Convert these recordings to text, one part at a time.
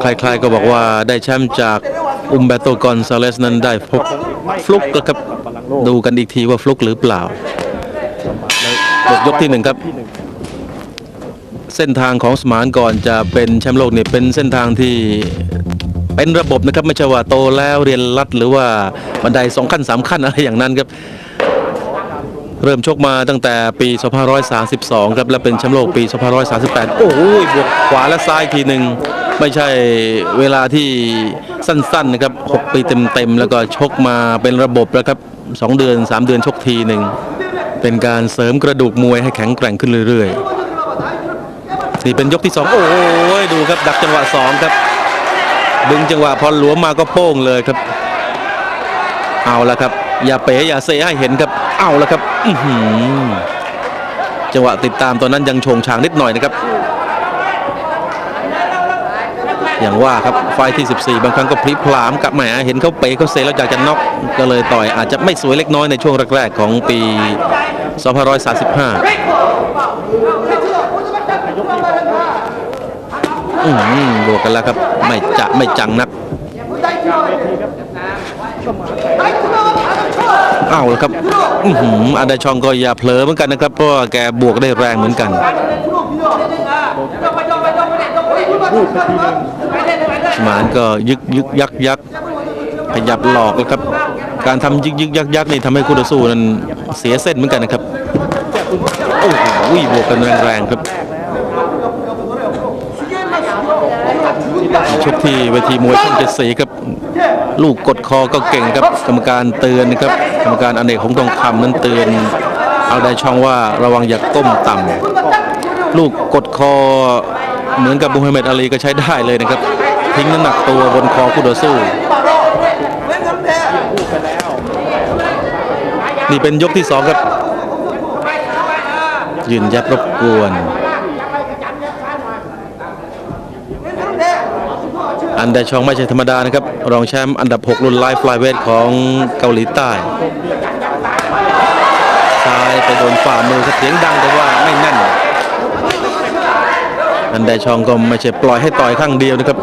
ใครๆก็บอกว่าได้แชมป์จากอุมเบโตกอนซาเลสนั้นได้พบฟลุกนะครับดูกันอีกทีว่าฟลุกหรือเปล่าบทยกที่หนึ่งครับ เส้นทางของสมานก่อนจะเป็นแชมป์โลกเนี่ยเป็นเส้นทางที่เป็นระบบนะครับไม่ใช่ว่าโตแล้วเรียนรัดหรือว่าบันไดสองขั้นสามขั้นอะไรอย่างนั้นครับ เริ่มชกมาตั้งแต่ปี 2532 ครับ และเป็นแชมป์โลกปี 2538 โอ้โหบวกขวาและซ้ายทีหนึ่ง ไม่ใช่เวลาที่สั้นๆนะครับ6ปีเต็มๆแล้วก็ชกมาเป็นระบบแล้วครับ2เดือน 3 เดือนชกทีหนึ่งเป็นการเสริมกระดูกมวยให้แข็งแกร่งขึ้นเรื่อยๆนี่เป็นยกที่ 2 โอ้โหดูครับดักจังหวะ 2 ครับ ดึงจังหวะพอหลวมมาก็โป้งเลยครับ เอาละครับ อย่าเป๋อย่าเซให้เห็นครับ เอาละครับจังหวะติดตามตอนนั้นยังโชงชางนิดหน่อยนะครับ อย่างว่าครับไฟที่ 14 บางครั้งก็พลิกพลามกับมเห็นเขาเป๋เขาเซแล้วอยากจะน็อกก็เลยต่อยอาจจะไม่สวยเล็กน้อยในช่วงแรกๆของปี 2535อืมบวกกันแล้วครับ ไม่จะไม่จังนักเอาละครับอื้อหืออันดาชองก็อย่าเผลอเหมือนกันนะครับ เพราะแกบวกได้แรงเหมือนกัน สมานก็ยึกยึกยักยักขยับหลอกแล้วครับ การทำยึกยึกยักยักนี่ทำให้คู่ต่อสู้นั้นเสียเส้นเหมือนกันนะครับโอ้โหบวกกันแรงๆครับชกที่เวทีมวยช่องเจ็ดสีครับ ลูกกดคอก็เก่งครับ กรรมการเตือนนะครับ กรรมการอเนกของทองคำนั้นเตือน เอาได้ช่องว่าระวังอย่าก้มต่ำลูกกดคอ เหมือนกับมูฮัมหมัดอาลีก็ใช้ได้เลยนะครับ ทิ้งน้ำหนักตัวบนคอคู่ต่อสู้ นี่เป็นยกที่สองครับ ยืนยัดรบกวน อันดาชองไม่ใช่ธรรมดานะครับ รองแชมป์อันดับ 6 รุ่นไลฟ์ฟลายเวทของเกาหลีใต้ซ้ายไปโดนฝ่ามือเสียงดังแต่ว่าไม่แน่น อันไดชองก็ไม่ใช่ปล่อยให้ต่อยข้างเดียวนะครับ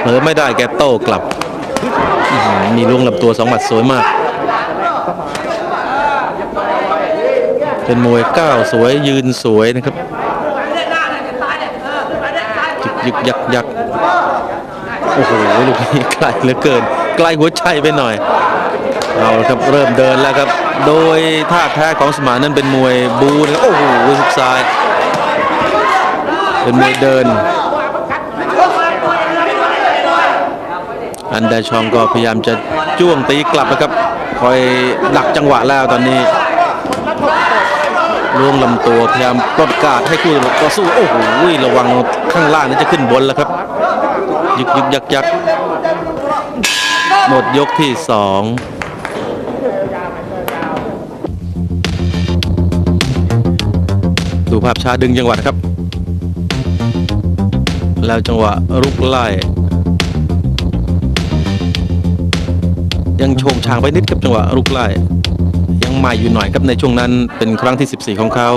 เผลอไม่ได้แกโต้กลับ มีล่วงลำตัวสองหมัดสวยมาก เป็นมวยก้าวสวยยืนสวยนะครับยึกยึกยักยักโอ้โหลูกนี้ไกลเหลือเกินไกลหัวใจไปหน่อยเอาครับเริ่มเดินแล้วครับ โดยท่าแท้ของสมานนั้นเป็นมวยบูนะครับโอ้โหสุกซ้าย เป็นมวยเดิน อันดาชองก็พยายามจะจ้วงตีกลับนะครับ คอยดักจังหวะแล้วตอนนี้ล่วงลำตัวพยายามปลดกาดให้คู่ต่อสู้โอ้โหระวังข้างล่างนั้นจะขึ้นบนแล้วครับ ยึกยึกยักยักหมดยกที่สองดูภาพช้าดึงจังหวะนะครับ แล้วจังหวะรุกไล่ ยังโชงชางไปนิดกับจังหวะรุกไล่ ยังใหม่อยู่หน่อยครับในช่วงนั้นเป็นครั้งที่ 14 ของเขา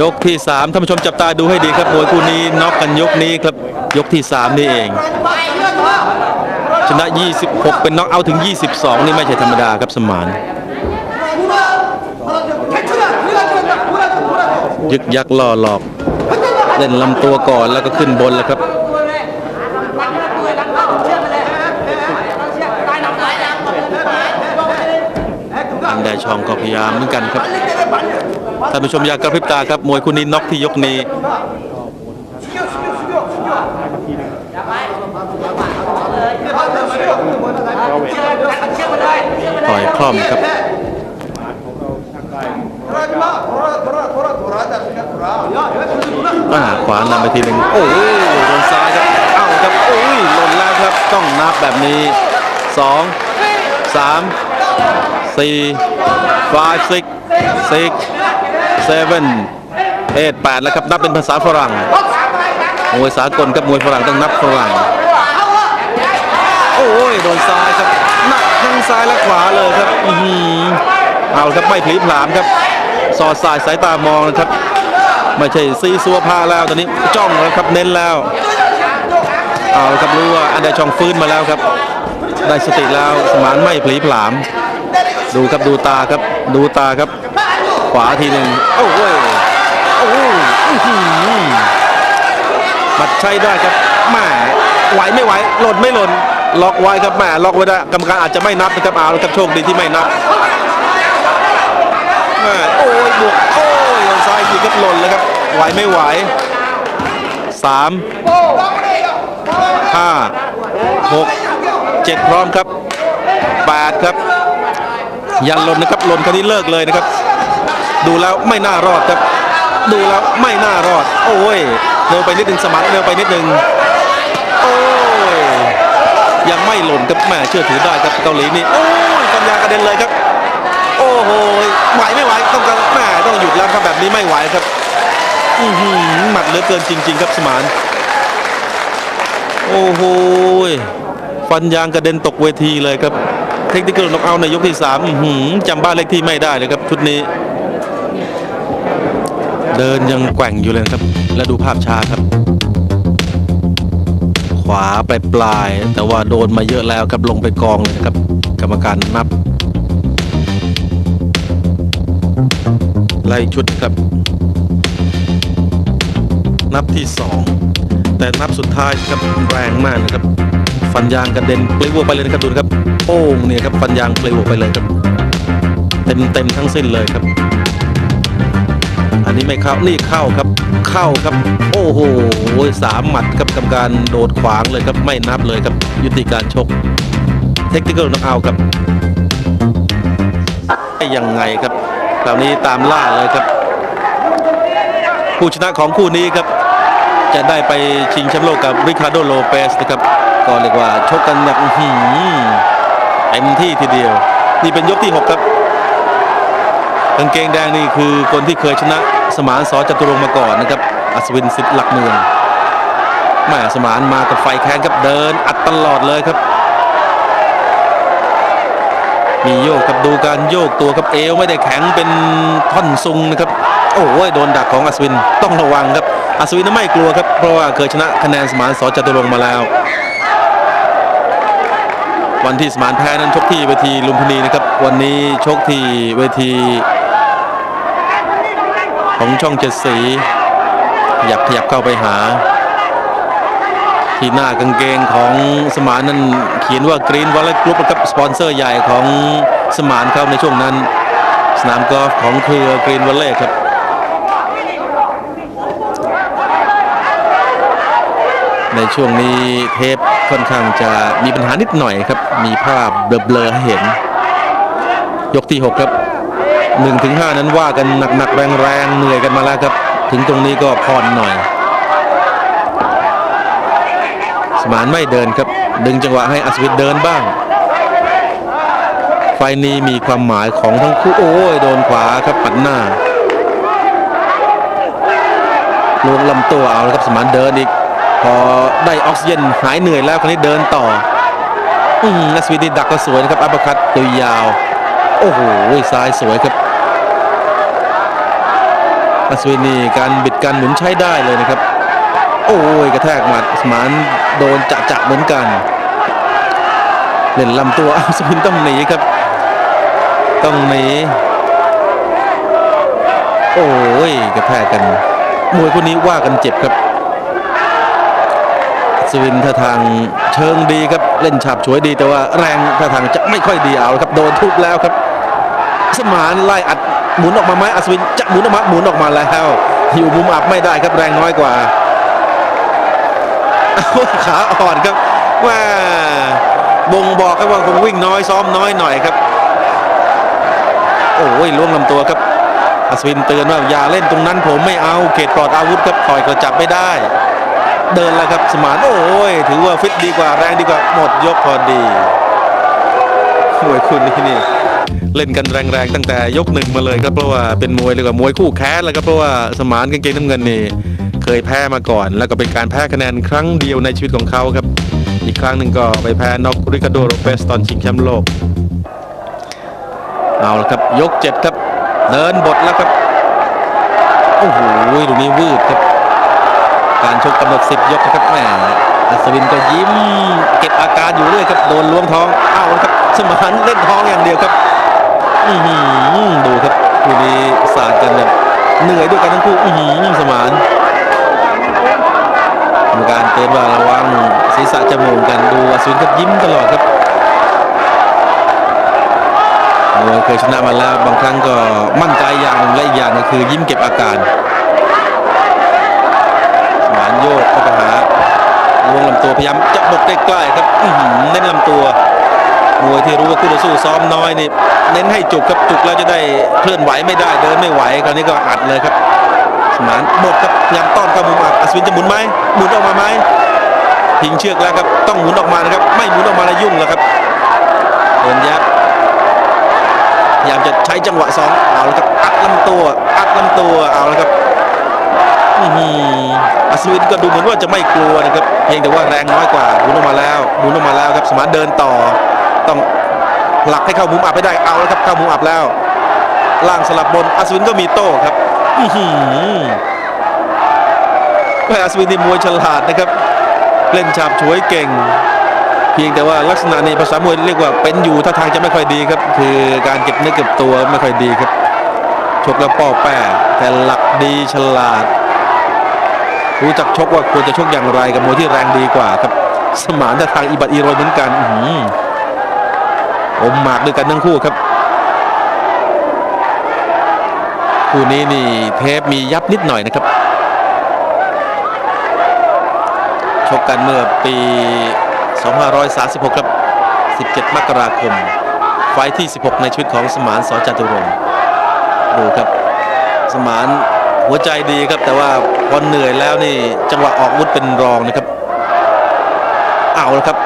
ยกที่ 3ท่านผู้ชมจับตาดูให้ดีครับมวยคู่นี้น็อกกันยกนี้ครับ ยกที่ 3 นี่เอง ชนะ 26 เป็นน็อกเอาถึง 22 นี่ไม่ใช่ธรรมดาครับสมานยึกยักล่อหลอก เล่นลำตัวก่อนแล้วก็ขึ้นบนแล้วครับอันแดช่องก็พยายามเหมือนกันครับท่านผู้ชมอยากกระพริบตาครับมวยคู่นี้น็อกที่ยกนี้ต่อยคล่อมครับ อ่าขวานำไปทีหนึ่งโอ้ยโดนซ้ายครับเอ้าครับโอ้ยหล่นแล้วครับต้องนับแบบนี้สองสามสี่ five six six seven eight แปดแล้วครับนับเป็นภาษาฝรั่งมวยสากลกับมวยฝรั่งต้องนับฝรั่งโอ้ยโดนซ้ายครับหนักทั้งซ้ายและขวาเลยครับอือเอาครับไม่พลิพลามครับสอดสายสายตามองนะครับ ไม่ใช่ซีซัวพาแล้วตอนนี้จ้องแล้วครับเน้นแล้วเอาละครับรู้ว่าอันเดชองฟื้นมาแล้วครับ ได้สติแล้วสมานไม่ผลีผลาม ดูครับดูตาครับดูตาครับ ขวาทีหนึ่งโอ้โหโอ้โหอื้อหือบัดใช้ได้ครับแหม่ไหวไม่ไหวหล่นไม่หล่นล็อกไว้ครับแหม่ล็อกไว้ได้กรรมการอาจจะไม่นับนะครับเอาละครับโชคดีที่ไม่นับแหม่โอ้ยบวกโอ้ ครับหล่นเลยครับไหวไม่ไหวสามห้าหกเจ็ดพร้อมครับแปดครับ ยันหล่นนะครับหล่นคราวนี้เลิกเลยนะครับ ดูแล้วไม่น่ารอดครับ ดูแล้วไม่น่ารอด โอ้ยเร็วไปนิดนึงสมานเร็วไปนิดนึงโอ้ยยังไม่หล่นครับแม่เชื่อถือได้ครับเกาหลีนี่โอ้ยปัญญากระเด็นเลยครับ โอ้โหไหวไม่ไหวต้องการแม่ต้องหยุดแล้วครับแบบนี้ไม่ไหวครับอืหมัดเหลือเกินจริง ๆ ครับสมานโอ้โหฟันยางกระเด็นตกเวทีเลยครับเทคนิคน็อกเอาในยกที่สามอื้อหือจำบ้านเลขที่ไม่ได้เลยครับชุดนี้ เดินยังแกว่งอยู่เลยครับ แล้วดูภาพช้าครับ ขวาไปปลาย แต่ว่าโดนมาเยอะแล้วครับลงไปกองเลยครับ กรรมการนับ ไล่ชุดครับ นับที่สองแต่นับสุดท้ายครับแรงมากนะครับ ฟันยางกระเด็นปลิวออกไปเลยนะครับดูนะครับโป้งเนี่ยครับฟันยางปลิวออกไปเลยครับ เต็มเต็มๆทั้งสิ้นเลยครับ อันนี้ไม่เข้านี่เข้าครับ เข้าครับ โอ้โหสามหมัดครับกรรมการโดดขวางเลยครับไม่นับเลยครับ ยุติการชก เทคนิคอลน็อกเอาครับยังไงครับ คราวนี้ตามล่าเลยครับ ผู้ชนะของคู่นี้ครับ จะได้ไปชิงแชมป์โลกกับริคาร์โดโลเปสนะครับ ก็เรียกว่าชกกันแบบอื้อหือเต็มที่ทีเดียว นี่เป็นยกที่ 6 ครับกางเกงแดงนี่คือคนที่เคยชนะสมานสอจตุรงมาก่อนนะครับ อัศวินสิทธิ์หลักเมืองแม่สมานมากับไฟแข้งครับเดินอัดตลอดเลยครับ มีโยกครับดูการโยกตัวครับเอวไม่ได้แข็งเป็นท่อนซุงนะครับ โอ้ยโดนดักของอัศวินต้องระวังครับอัศวินนะไม่กลัวครับเพราะว่าเคยชนะคะแนนสมานสอจตุรงมาแล้ว วันที่สมานแพ้นั้นชกที่เวทีลุมพินีนะครับ วันนี้ชกที่เวที ของช่องเจ็ดสีขยับขยับเข้าไปหา ที่หน้ากางเกงของสมานนั้นเขียนว่ากรีนวอลเลย์กรุ๊ปนะครับสปอนเซอร์ใหญ่ของสมานเขาในช่วงนั้น สนามกอล์ฟของเครือกรีนวอลเลย์ครับในช่วงนี้เทปค่อนข้างจะมีปัญหานิดหน่อยครับ มีภาพเบลอๆให้เห็น ยกที่ 6 ครับ1ถึง5นั้นว่ากันหนักๆแรงๆเหนื่อยกันมาแล้วครับ ถึงตรงนี้ก็ผ่อนหน่อย สมานไม่เดินครับ ดึงจังหวะให้อัศวินเดินบ้าง ไฟนี้มีความหมายของทั้งคู่โอ้ยโดนขวาครับปัดหน้าลวงลำตัวเอาแล้วครับสมานเดินอีก พอได้ออกซิเจนหายเหนื่อยแล้วคราวนี้เดินต่ออืมนัสวีนี่ดักก็สวยนะครับอัปคัตตัวยาว โอ้โหซ้ายสวยครับอัศวินนี่การบิดการหมุนใช้ได้เลยนะครับ โอ้ยกระแทกหมัดสมาน โดนจะจะเหมือนกัน เล่นลำตัวอัศวินต้องหนีครับ ต้องหนี โอ้ยกระแทกกัน มวยคนนี้ว่ากันเจ็บครับสวินท่าทางเชิงดีครับเล่นฉาบฉวยดีแต่ว่าแรงท่าทางจะไม่ค่อยดีเอาครับโดนทุบแล้วครับ สมานไล่อัดหมุนออกมาไหมอัศวินจะหมุนออกมาหมุนออกมาแล้วอยู่มุมอับไม่ได้ครับแรงน้อยกว่า ขาอ่อนครับว่าบ่งบอกครับว่าคงวิ่งน้อยซ้อมน้อยหน่อยครับ โอ้ยล่วงลำตัวครับอัศวินเตือนว่าอย่าเล่นตรงนั้นผมไม่เอาเขตปลอดอาวุธครับต่อยก็จับไม่ได้ เดินแล้วครับสมานโอ้ยถือว่าฟิตดีกว่าแรงดีกว่าหมดยกพอดีมวยคุณนี่นี่เล่นกันแรงๆตั้งแต่ยกหนึ่งมาเลยครับเพราะว่าเป็นมวยเรียกว่ามวยคู่แค้นแล้วครับเพราะว่าสมานกางเกงน้ำเงินนี่ เคยแพ้มาก่อน แล้วก็เป็นการแพ้คะแนนครั้งเดียวในชีวิตของเขาครับ อีกครั้งหนึ่งก็ไปแพ้น็อกริคาโดโรเปสตอนชิงแชมป์โลก เอาละครับยกเจ็ดครับเดินบทแล้วครับโอ้โหตรงนี้วืดครับ การชกกำหนด10ยกครับแหมอัศวินก็ยิ้มเก็บอาการอยู่เรื่อยครับโดนล้วงท้องอ้าวครับสมานเล่นท้องอย่างเดียวครับอือหือดูครับคู่นี้สาดกันแบบเหนื่อยด้วยกันทั้งคู่อือหือสมาน การเตือนว่าระวังศีรษะจมูกกันดูอัศวินครับยิ้มตลอดครับมวยเคยชนะมาแล้วบางครั้งก็มั่นใจอย่างและอีกอย่างก็คือยิ้มเก็บอาการหมานโยกเข้าไปหาลวงลำตัวพยายามจะบกใกล้ๆครับเน้นลำตัวมวยที่รู้ว่าคู่ต่อสู้ซ้อมน้อยนี่เน้นให้จุกครับจุกแล้วจะได้เคลื่อนไหวไม่ได้เดินไม่ไหวคราวนี้ก็อัดเลยครับ สมานหมดครับพยายามต้อนเข้ามุมอัดอัศวินจะหมุนไหมหมุนออกมาไหมทิ้งเชือกแล้วครับต้องหมุนออกมานะครับ ไม่หมุนออกมาแล้วยุ่งแล้วครับโดนยับพยายามจะใช้จังหวะสองเอาแล้วครับอัดลำตัวอัดลำตัวเอาแล้วครับอัศวินก็ดูเหมือนว่าจะไม่กลัวนะครับเพียงแต่ว่าแรงน้อยกว่าหมุนออกมาแล้วหมุนออกมาแล้วครับสมานเดินต่อ ต้องผลักให้เข้ามุมอับให้ได้เอาแล้วครับเข้ามุมอับแล้วล่างสลับบนอัศวินก็มีโต้ครับ แม่อัศวินนี่มวยฉลาดนะครับ เล่นฉาบฉวยเก่ง เพียงแต่ว่าลักษณะในภาษามวยเรียกว่าเป็นอยู่ท่าทางจะไม่ค่อยดีครับ คือการเก็บเนื้อเก็บตัวไม่ค่อยดีครับชกแล้วป้อแป้แต่หลักดีฉลาด รู้จักชกว่าควรจะชกอย่างไรกับมวยที่แรงดีกว่าครับ สมานท่าทางอีบัตอีโรยเหมือนกันอื้อหืออมหมากด้วยกันทั้งคู่ครับ คู่นี้นี่เทปมียับนิดหน่อยนะครับ ชกกันเมื่อปี 2536 ครับ 17 มกราคม ไฟที่ 16 ในชีวิตของสมานสอจตุรงค์ดูครับ สมานหัวใจดีครับ แต่ว่าพอเหนื่อยแล้วนี่จังหวะออกวุธเป็นรองนะครับ เอาละครับ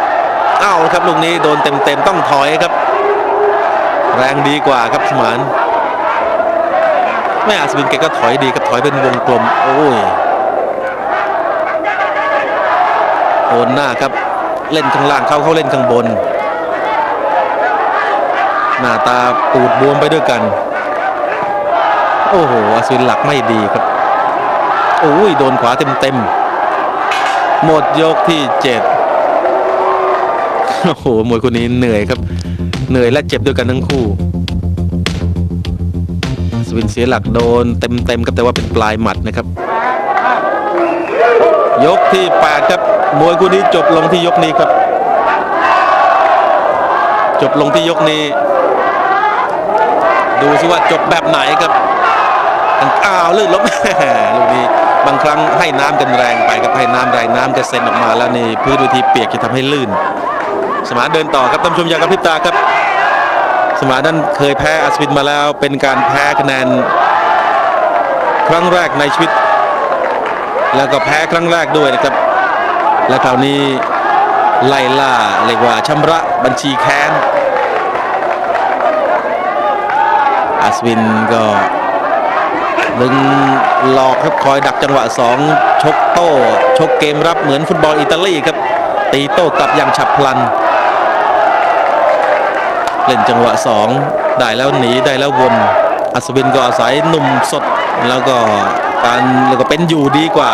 เอาละครับลูกนี้โดนเต็มๆต้องถอยครับ แรงดีกว่าครับสมาน ม่อาสวินแกก็ถอยดีครับถอยเป็นวงกลม โอ้ยโดนหน้าครับ เล่นข้างล่างเขาเขาเล่นข้างบน หน้าตาปูดบวมไปด้วยกัน โอ้โหอาสวินหลักไม่ดีครับ โอ้ยโดนขวาเต็มๆหมดยกที่เจ็ดโอ้โหมวยคนนี้เหนื่อยครับ เหนื่อยและเจ็บด้วยกันทั้งคู่ อัศวินเสียหลักโดนเต็มๆครับแต่ว่าเป็นปลายหมัดนะครับ ยกที่ 8 ครับมวยคู่นี้จบลงที่ยกนี้ครับ จบลงที่ยกนี้ ดูสิว่าจบแบบไหนครับอ้าวลื่นล้มลูกนี้บางครั้งให้น้ำกันแรงไปครับให้น้ำแรงน้ำกระเซ็นออกมาแล้วนี่พื้นเวทีเปียกจะทำให้ลื่น สมานเดินต่อครับท่านผู้ชมอย่ากระพริบตาครับ สมานั้นเคยแพ้อัศวินมาแล้วเป็นการแพ้คะแนน ครั้งแรกในชีวิต แล้วก็แพ้ครั้งแรกด้วยนะครับ และคราวนี้ไล่ล่าเรียกว่าชำระบัญชีแค้นอัศวินก็ดึงหลอกครับคอยดักจังหวะ 2 ชกโต้ ชกเกมรับเหมือนฟุตบอลอิตาลีครับ ตีโต้กลับอย่างฉับพลัน เล่นจังหวะ 2 ได้แล้วหนีได้แล้ววนอัศวินก็อาศัยหนุ่มสดแล้วก็การแล้วก็เป็นอยู่ดีกว่า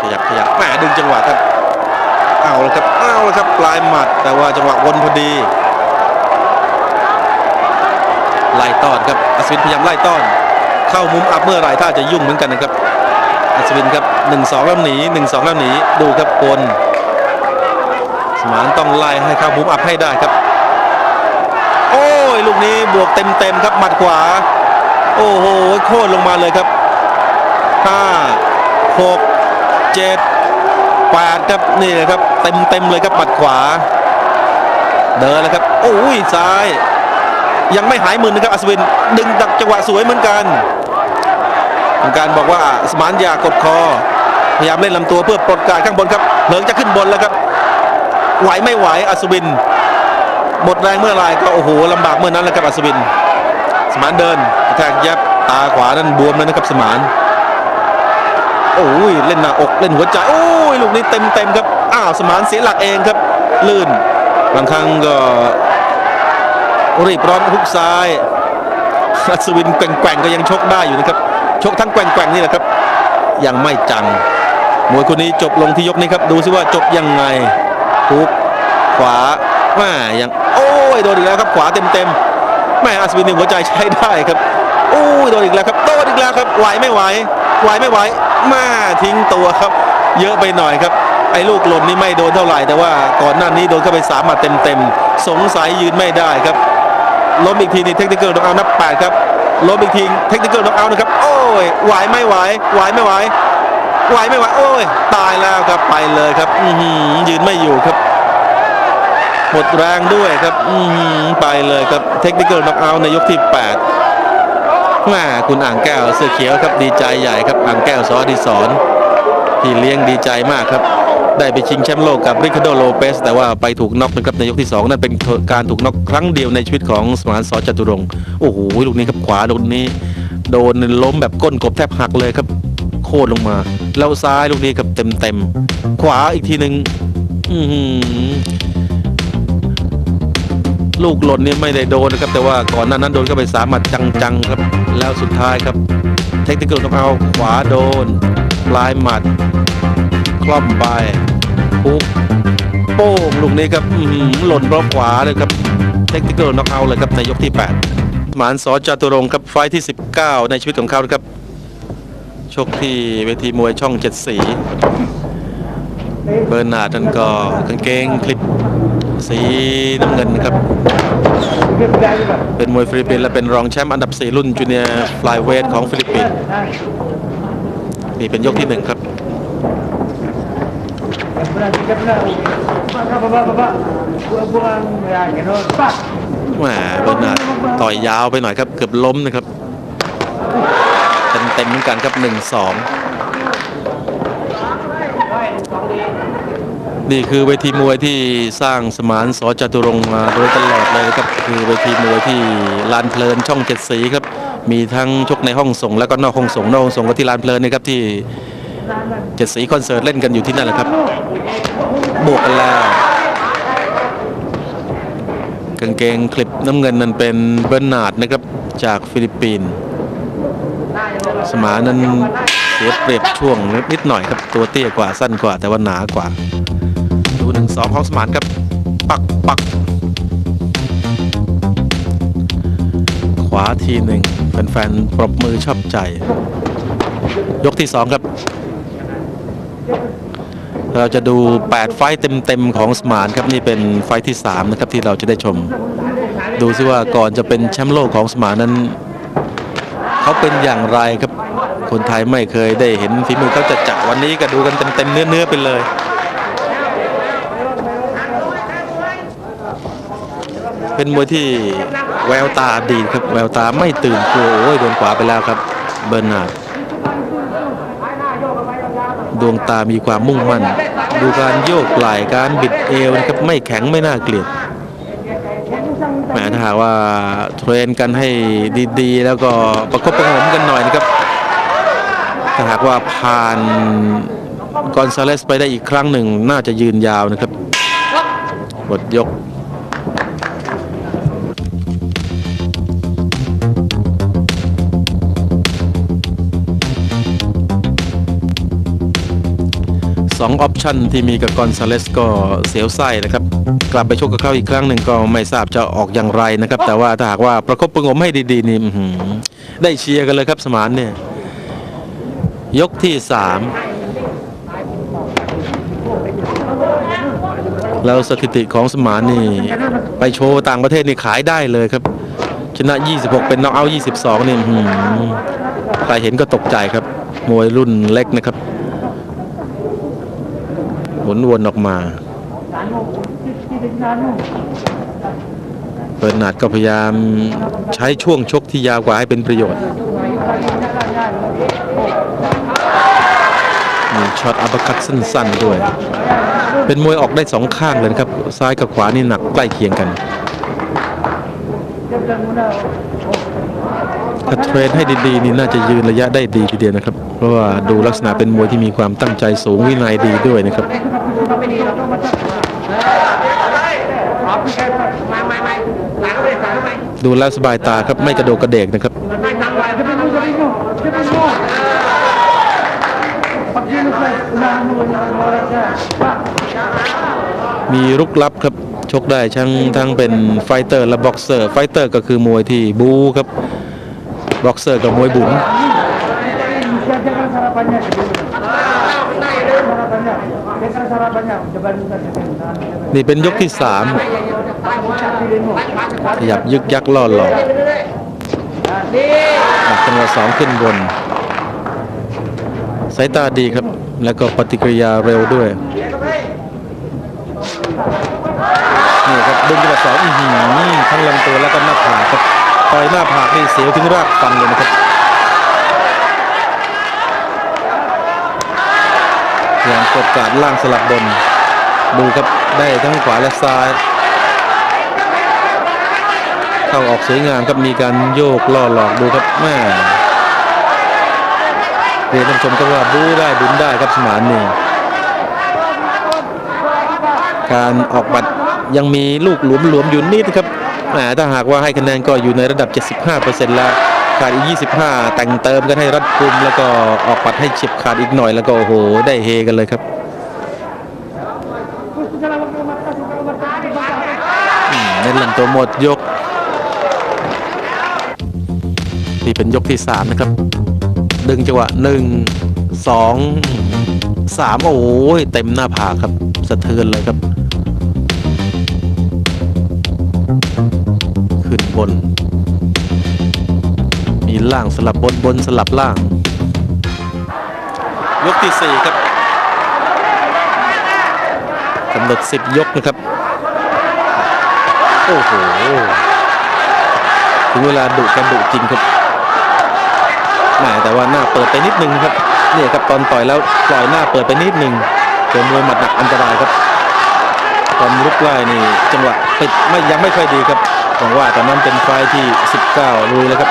ขยับขยับแหมดึงจังหวะครับเอาแล้วครับเอาแล้วครับปลายหมัด แต่ว่าจังหวะวนพอดีไล่ต้อนครับอัศวินพยายามไล่ต้อน เข้ามุมอับเมื่อไรถ้าจะยุ่งเหมือนกันนะครับอัศวินครับ1นสองแล้วหนี1นสองแล้วหนีดูครับกล สมานต้องไล่ให้เข้ามุมอับให้ได้ครับ โอ้ยลูกนี้บวกเต็มๆครับหมัดขวา โอ้โหโค่นลงมาเลยครับห้าหกเจ็ดแปดครับนี่เลยครับเต็มๆเลยครับหมัดขวา เดินแล้วครับโอ้ยซ้าย ยังไม่หายมึนนะครับอัศวินดึงดักจังหวะสวยเหมือนกันกรรมการบอกว่าสมานอยากดคอพยายามเล่นลำตัวเพื่อปลดการข้างบนครับเหลิงจะขึ้นบนแล้วครับ ไหวไม่ไหวอัศวิน หมดแรงเมื่อไรก็โอ้โหลำบากเมื่อนั้นแหละครับอัศวิน สมานเดินกระแทกยับตาขวานั้นบวมแล้วนะครับสมานโอ้ยเล่นหน้าอกเล่นหัวใจโอ้ยลูกนี้เต็มเต็มครับอ้าวสมานเสียหลักเองครับ ลื่นบางครั้งก็รีบร้อนฮุกซ้ายอัศวินแกว่งๆก็ยังชกได้อยู่นะครับ ชกทั้งแกว่งๆนี่แหละครับ ยังไม่จังมวยคนนี้จบลงที่ยกนี้ครับ ดูซิว่าจบยังไง ทุกขวาแม่ยังโอ้ยโดนอีกแล้วครับขวาเต็มเต็มแม่อัศวินนี่หัวใจใช้ได้ครับโอ้ยโดนอีกแล้วครับโดนอีกแล้วครับไหวไม่ไหวไหวไม่ไหวแม่ทิ้งตัวครับ เยอะไปหน่อยครับไอ้ลูกหล่นนี่ไม่โดนเท่าไหร่แต่ว่าก่อนหน้านี้โดนเข้าไปสามหมัดเต็มๆสงสัยยืนไม่ได้ครับล้มอีกทีนี่เทคนิคเกิลน็อกเอานับแปดครับล้มอีกทีเทคนิคเกิลน็อกเอานะครับโอ้ยไหวไม่ไหวไหวไม่ไหว ไหวไม่ไหวโอ้ยตายแล้วครับไปเลยครับอืยืนไม่อยู่ครับหมดแรงด้วยครับอืไปเลยครับเทคนิคเกิลน็อกเอาท์ในยกที่8แม่คุณอ่างแก้วเสื้อเขียวครับดีใจใหญ่ครับอ่างแก้วสอดีสอนพี่เลี้ยงดีใจมากครับ ได้ไปชิงแชมป์โลกกับริคาร์โดโลเปสแต่ว่าไปถูกน็อกนะครับในยกที่ 2 นั่นเป็นการถูกน็อกครั้งเดียวในชีวิตของสมานสอจตุรงโอ้โหลูกนี้ครับขวาโดนนี้ โดนล้มแบบก้นกบแทบหักเลยครับ โค่นลงมาแล้วซ้ายลูกนี้ครับเต็มเต็มขวาอีกทีหนึ่งลูกหล่นนี่ไม่ได้โดนนะครับ แต่ว่าก่อนหน้านั้นโดนเข้าไปสามหมัดจังๆครับ แล้วสุดท้ายครับ เทคนิคน็อกเอาท์ขวาโดน ปลายหมัด คล่อมไปปุ๊บโป้งลูกนี้ครับหล่นรอบขวาเลยครับ เทคนิคน็อกเอาเลยครับในยกที่ 8 หมานสอจตุรงครับไฟที่ 19 ในชีวิตของเขาครับ ชกที่เวทีมวยช่องเจ็ดสีเบอร์นาร์ดนั่นก็กางเกงคลิปสีน้ำเงินนะครับ เป็นมวยฟิลิปปินส์และเป็นรองแชมป์อันดับ 4 รุ่นจูเนียร์ฟลายเวทของฟิลิปปินส์นี่เป็นยกที่หนึ่งครับแหมเบอร์นาร์ดต่อยยาวไปหน่อยครับ เกือบล้มนะครับ เต็มเหมือนกันครับหนึ่งสองนี่คือเวทีมวยที่สร้างสมานสอจตุรงมาโดยตลอดเลยครับคือเวทีมวยที่ลานเพลินช่องเจ็ดสีครับ มีทั้งชกในห้องส่งแล้วก็นอกห้องส่งนอกห้องส่งก็ที่ลานเพลินนี่ครับที่เจ็ดสีคอนเสิร์ตเล่นกันอยู่ที่นั่นแหละครับบวกกันแล้วกางเกงคลิปน้ำเงินนั้นเป็นเบอร์นาร์ดนะครับจากฟิลิปปินส์ สมานั้นเสียเปรียบช่วงนิดหน่อยครับตัวเตี้ยกว่าสั้นกว่าแต่ว่าหนากว่า ดูหนึ่งสองของสมานครับ ปักปัก ขวาทีหนึ่งแฟนๆปรบมือชอบใจ ยกที่สองครับ เราจะดู 8 ไฟเต็มๆของสมานครับนี่เป็นไฟที่3นะครับที่เราจะได้ชม ดูซิว่าก่อนจะเป็นแชมป์โลกของสมานนั้น เขาเป็นอย่างไรครับ คนไทยไม่เคยได้เห็นฝีมือเขาจะจัดวันนี้ก็ดูกันเต็มๆเนื้อๆไปเลยเป็นมวยที่แววตาดีครับ แววตาไม่ตื่นกลัวโอ้ยโดนขวาไปแล้วครับ เบอร์นาร์ดดวงตามีความมุ่งมั่น ดูการโยกไหล่การบิดเอวนะครับไม่แข็งไม่น่าเกลียด ถ้าหากว่าเทรนกันให้ดีๆ แล้วก็ประคบประหงมกันหน่อยนะครับ ถ้าหากว่าผ่านกอนซาเลสไปได้อีกครั้งหนึ่ง น่าจะยืนยาวนะครับกดยก สองออปชันที่มีกับกอนซาเลสก็เสียวไส้นะครับ กลับไปชกกับเขาอีกครั้งหนึ่งก็ไม่ทราบจะออกอย่างไรนะครับ แต่ว่าถ้าหากว่าประคบประงมให้ดีๆนี่ได้เชียร์กันเลยครับสมานเนี่ย ยกที่สามแล้วสถิติของสมานนี่ ไปโชว์ต่างประเทศนี่ขายได้เลยครับ ชนะ 26 เป็นน็อกเอาท์22นี่ใครเห็นก็ตกใจครับมวยรุ่นเล็กนะครับ หมุนวนออกมาเปิดนาดก็พยายามใช้ช่วงชกที่ยาวกว่าให้เป็นประโยชน์มีช็อตอัปเปอร์คัตสั้นๆด้วย เป็นมวยออกได้สองข้างเลยครับ ซ้ายกับขวานี่หนักใกล้เคียงกัน ถ้าเทรนให้ดีๆนี่น่าจะยืนระยะได้ดีทีเดียวนะครับ เพราะว่าดูลักษณะเป็นมวยที่มีความตั้งใจสูงวินัยดีด้วยนะครับดูแล้วสบายตาครับไม่กระโดกกระเดกนะครับมีรุกลับครับ ชกได้ทั้งทั้งเป็นไฟเตอร์และบ็อกเซอร์ ไฟเตอร์ก็คือมวยที่บูครับ บ็อกเซอร์กับมวยบุ๋มนี่เป็นยกที่สามขยับยึกยักล่อหลอกดักจังหวะสองขึ้นบน สายตาดีครับ แล้วก็ปฏิกิริยาเร็วด้วย นี่ครับดึงจังหวะสองอื้อหือทั้งลำตัวแล้วก็หน้าผากครับ ต่อยหน้าผากนี่เสียวถึงรากฟันเลยนะครับพยายามกดการล่างสลับบน ดูครับได้ทั้งขวาและซ้าย เข้าออกสวยงามครับมีการโยกล่อหลอกดูครับแม่เรียนท่านชมก็ว่าบูได้บุญได้ครับสมานนี่การออกบัตรยังมีลูกหลวมๆอยู่นิดครับ หมถ้าหากว่าให้คะแนนก็อยู่ในระดับ 75%แล้วขาดอีก 25 แต่งเติมกันให้รัดกุมแล้วก็ออกบัตรให้เฉียบขาดอีกหน่อยแล้วก็โอ้โหได้เฮกันเลยครับเน้นลำตัวหมดยก นี่เป็นยกที่สามนะครับ ดึงจังหวะหนึ่งสองสามโอ้ยเต็มหน้าผากครับ สะเทือนเลยครับ บน มีล่างสลับบนบนสลับล่าง ยกที่สี่ครับกำหนดสิบยกนะครับ โอ้โห ถึงเวลาดุกันดุจริงครับแหมแต่ว่าหน้าเปิดไปนิดนึงครับเนี่ยครับตอนต่อยแล้วปล่อยหน้าเปิดไปนิดนึงเจอมวยหมัดหนักอันตรายครับตอนลุกไล่นี่จังหวะปิดไม่ยังไม่ค่อยดีครับ หวังว่าตอนนั้นเป็นไฟที่ 19 ลุยแล้วครับ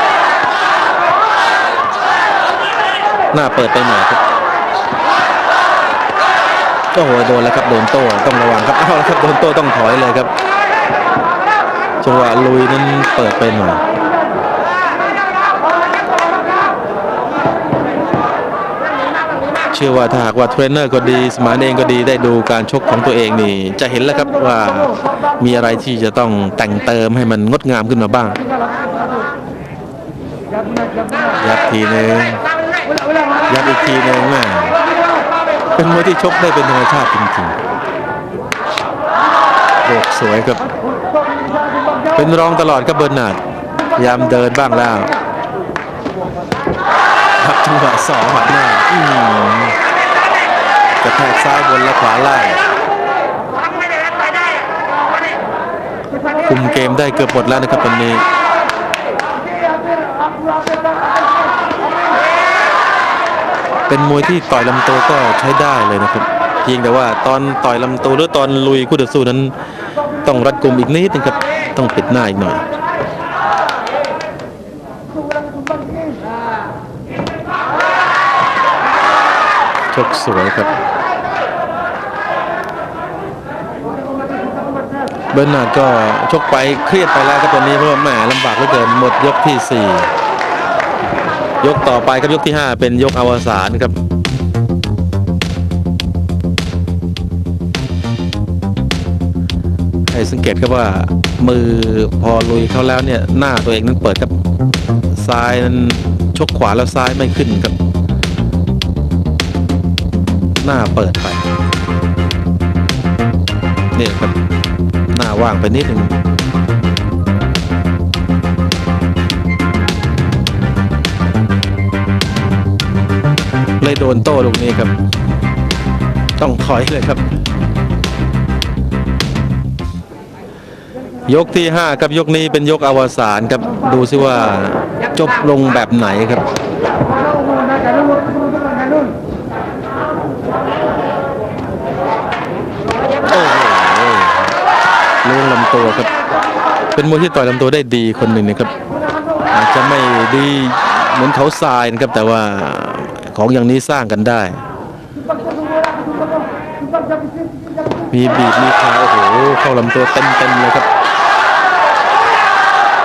หน้าเปิดไปหน่อยครับก็โหโดนแล้วครับโดนโต้ต้องระวังครับเอาละครับโดนโต้ต้องถอยเลยครับจังหวะลุยนั้นเปิดไปหน่อย เชื่อว่าถ้าหากว่าเทรนเนอร์ก็ดีสมานเองก็ดีได้ดูการชกของตัวเองนี่ จะเห็นแล้วครับว่ามีอะไรที่จะต้องแต่งเติมให้มันงดงามขึ้นมาบ้างยับทีหนึ่งยับอีกทีหนึ่งแม่เป็นมวยที่ชกได้เป็นธรรมชาติจริงๆโบกสวยครับ เป็นรองตลอดครับเบอร์นาร์ดยามเดินบ้างแล้ว จังหวะสองหมัดหน้าอื้อหือกระแทกซ้ายบนและขวาล่างคุมเกมได้เกือบหมดแล้วนะครับวันนี้เป็นมวยที่ต่อยลำตัวก็ใช้ได้เลยนะครับ เพียงแต่ว่าตอนต่อยลำตัวหรือตอนลุยคู่ต่อสู้นั้น ต้องรัดกุมอีกนิดนึงครับ ต้องปิดหน้าอีกหน่อย ชกสวยครับ เบอร์นาดก็ชกไปเครียดไปแล้วครับตอนนี้เพราะว่าแหมลำบากเหลือเกินหมดยกที่ 4 ยกต่อไปครับยกที่ 5 เป็นยกอวสานครับให้สังเกตครับว่ามือพอลุยเขาแล้วเนี่ยหน้าตัวเองนั้นเปิดครับซ้ายนั้นชกขวาแล้วซ้ายไม่ขึ้นครับ หน้าเปิดไปเนี่ยครับหน้าว่างไปนิดหนึ่งเลยโดนโต้ลูกนี้ครับ ต้องถอยเลยครับ ยกที่5ครับยกนี้เป็นยกอวสานครับ ดูซิว่าจบลงแบบไหนครับ โอ้โหล้วงลำตัวครับ เป็นมวยที่ต่อยลำตัวได้ดีคนหนึ่งนะครับ อาจจะไม่ดีเหมือนเขาทรายนะครับ แต่ว่าของอย่างนี้สร้างกันได้ มีบีบมีคาโอ้โหเข้าลำตัวเต็มๆเลยครับ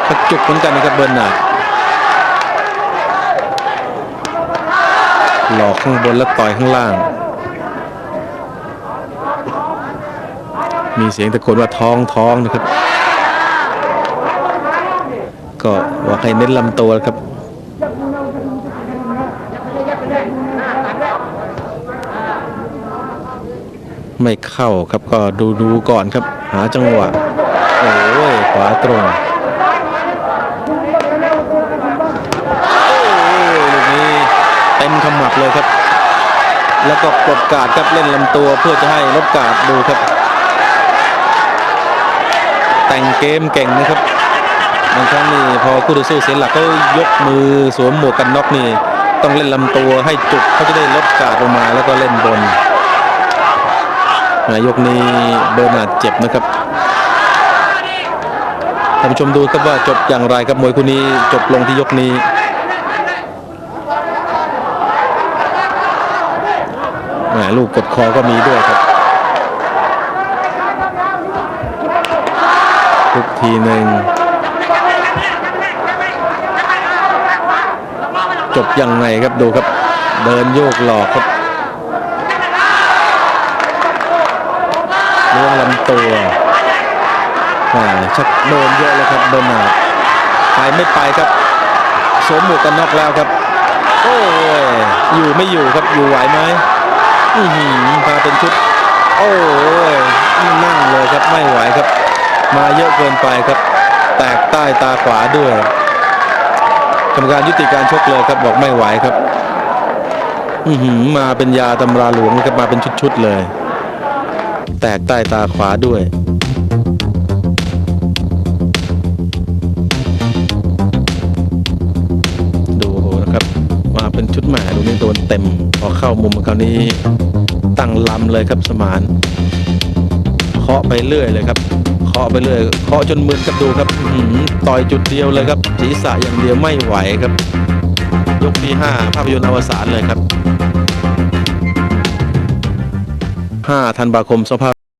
กระจุกเหมือนกันนะครับเบอร์นาหลอกข้างบนแล้วต่อยข้างล่าง มีเสียงตะโกนว่าท้องท้องนะครับ ก็บอกให้เน้นลำตัวครับไม่เข้าครับก็ดูดูก่อนครับ หาจังหวะโอ้ยขวาตรงลูกนี้เต็มขมับเลยครับ แล้วก็ปลดกาดครับเล่นลำตัวเพื่อจะให้ลดกาดดูครับ แต่งเกมเก่งนะครับ บางครั้งนี่พอคู่ต่อสู้เสียหลักก็ยกมือสวมหมวกกันน็อกนี่ ต้องเล่นลำตัวให้จุกเขาจะได้ลดการดลงมาแล้วก็เล่นบนนายกนี้เบอร์นาดเจ็บนะครับท่านผู้ชมดูครับว่าจบอย่างไรครับมวยคู่นี้จบลงที่ยกนี้แหมลูกกดคอก็มีด้วยครับ ทุกทีหนึ่ง จบยังไงครับดูครับ เดินโยกหลอกครับล้วงลำตัวอ่าชักโดนเยอะแล้วครับเบอร์นาร์ดไปไม่ไปครับสวมหมวกกันน็อกแล้วครับ โอ้ยอยู่ไม่อยู่ครับอยู่ไหวไหมอื้อหือมาเป็นชุด โอ้ยนั่งเลยครับไม่ไหวครับ มาเยอะเกินไปครับ แตกใต้ตาขวาด้วย กรรมการยุติการชกเลยครับบอกไม่ไหวครับ อืมาเป็นยาตำราหลวงครับมาเป็นชุดๆเลย แตกใต้ตาขวาด้วยดูโหนะครับมาเป็นชุดหมาดูนี่โดนเต็มพอเข้ามุมคราวนี้ตั้งลำเลยครับสมานเคาะไปเรื่อยเลยครับาะไปเลยเคาะจนมึนครับดูครับต่อยจุดเดียวเลยครับศีรษะอย่างเดียวไม่ไหวครับ ยกที่ห้าภาพยนตร์อวสานเลยครับ 5 ธันวาคมสภาพ